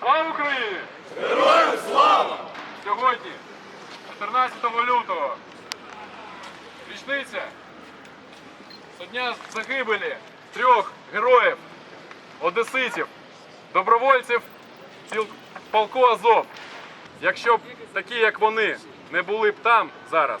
Слава Україні! Героям слава! Сьогодні, 14 лютого, річниця з дня загибелі трьох героїв, одеситів, добровольців полку Азов. Якщо б такі, як вони, не були б там зараз,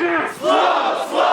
Україна!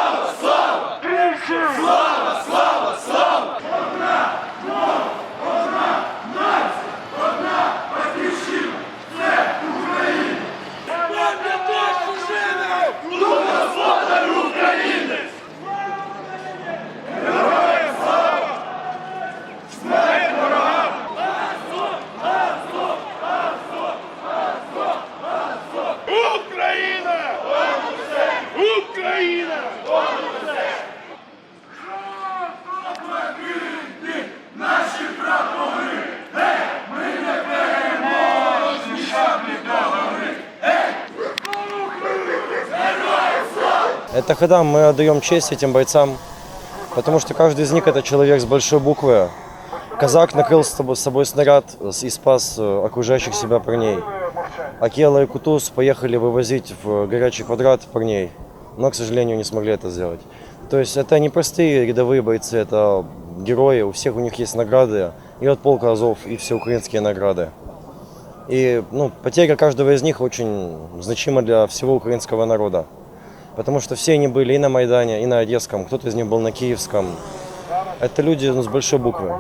Это когда мы отдаем честь этим бойцам, потому что каждый из них это человек с большой буквы. Казак накрыл с собой, снаряд и спас э, окружающих себя парней. Акела и Кутуз поехали вывозить в горячий квадрат парней, но, к сожалению, не смогли это сделать. То есть это не простые рядовые бойцы, это герои, у всех у них есть награды, и от полка Азов, и все украинские награды. И ну, потеря каждого из них очень значима для всего украинского народа. Потому что все они были и на Майдане, и на Одесском, кто-то из них был на Киевском. Это люди ну, с большой буквы.